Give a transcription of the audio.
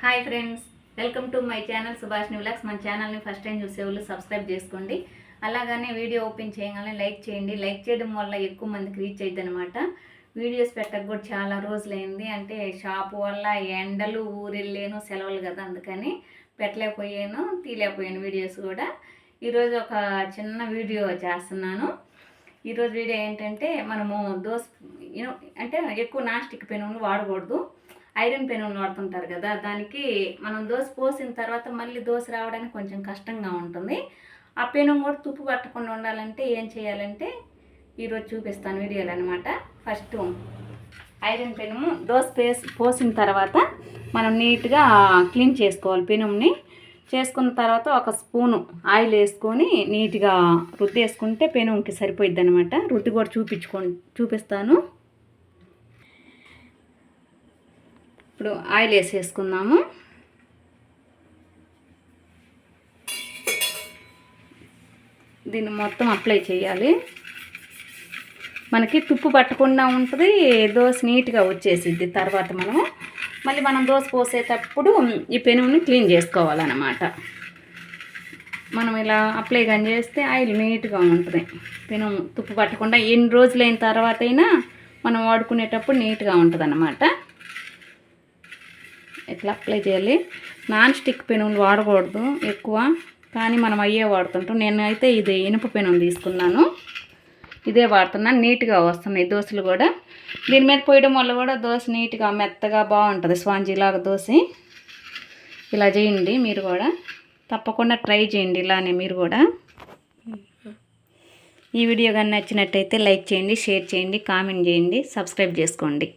Hi friends welcome to my channel Subhashini విలాక్స్ మన ఛానల్ని ఫస్ట్ టైం చూసే వాళ్ళు సబ్స్క్రైబ్ చేసుకోండి. అలాగనే వీడియో ఓపెన్ చేయగానే లైక్ చేయండి. లైక్ చేయడం వల్ల ఎక్కువ మందికి రీచ్ అయ్యింది అనమాట వీడియోస్ పెట్టక కూడా చాలా రోజులైంది. అంటే షాప్ వల్ల ఎండలు ఊరెళ్ళాను సెలవులు కదా అందుకని పెట్టలేకపోయాను తీయలేకపోయాను వీడియోస్ కూడా. ఈరోజు ఒక చిన్న వీడియో చేస్తున్నాను. ఈరోజు వీడియో ఏంటంటే మనము దోశ అంటే ఎక్కువ నాస్టిక్ పెనులు వాడకూడదు. ఐరన్ పెనుములు వాడుతుంటారు కదా దానికి మనం దోశ పోసిన తర్వాత మళ్ళీ దోశ రావడానికి కొంచెం కష్టంగా ఉంటుంది. ఆ పెనం కూడా తుప్పు పట్టకుండా ఉండాలంటే ఏం చేయాలంటే ఈరోజు చూపిస్తాను వీడియోలు అనమాట ఫస్ట్ ఐరన్ పెనుము దోశ పేస్ పోసిన తర్వాత మనం నీట్గా క్లీన్ చేసుకోవాలి పెనుముని చేసుకున్న తర్వాత ఒక స్పూను ఆయిల్ వేసుకొని నీట్గా రుద్ది వేసుకుంటే సరిపోయిద్ది అనమాట రుద్ది కూడా చూపించుకో చూపిస్తాను. ఇప్పుడు ఆయిల్ వేసేసుకుందాము. దీన్ని మొత్తం అప్లై చేయాలి. మనకి తుప్పు పట్టకుండా ఉంటుంది దోశ నీట్గా వచ్చేసిద్ది తర్వాత మనము. మళ్ళీ మనం దోశ పోసేటప్పుడు ఈ పెనుని క్లీన్ చేసుకోవాలన్నమాట. మనం ఇలా అప్లై కానీ చేస్తే ఆయిల్ నీట్గా ఉంటుంది. పెను తుప్పు పట్టకుండా ఎన్ని రోజులైన తర్వాత అయినా మనం వాడుకునేటప్పుడు నీట్గా ఉంటుంది అన్నమాట ఇట్లా అప్లై చేయాలి? నాన్ స్టిక్ పెనులు వాడకూడదు ఎక్కువ కానీ మనం అయ్యే వాడుతుంటాం. నేనైతే ఇది ఇనుప పెను తీసుకున్నాను. ఇదే వాడుతున్నాను నీట్గా వస్తున్నాయి దోశలు కూడా. దీని మీద పోయడం వల్ల కూడా దోశ నీట్గా మెత్తగా బాగుంటుంది. స్పాంజీలాగా దోశ. ఇలా చేయండి మీరు కూడా. తప్పకుండా ట్రై చేయండి ఇలానే మీరు కూడా. ఈ వీడియో కానీ నచ్చినట్టయితే లైక్ చేయండి షేర్ చేయండి కామెంట్ చేయండి సబ్స్క్రైబ్ చేసుకోండి.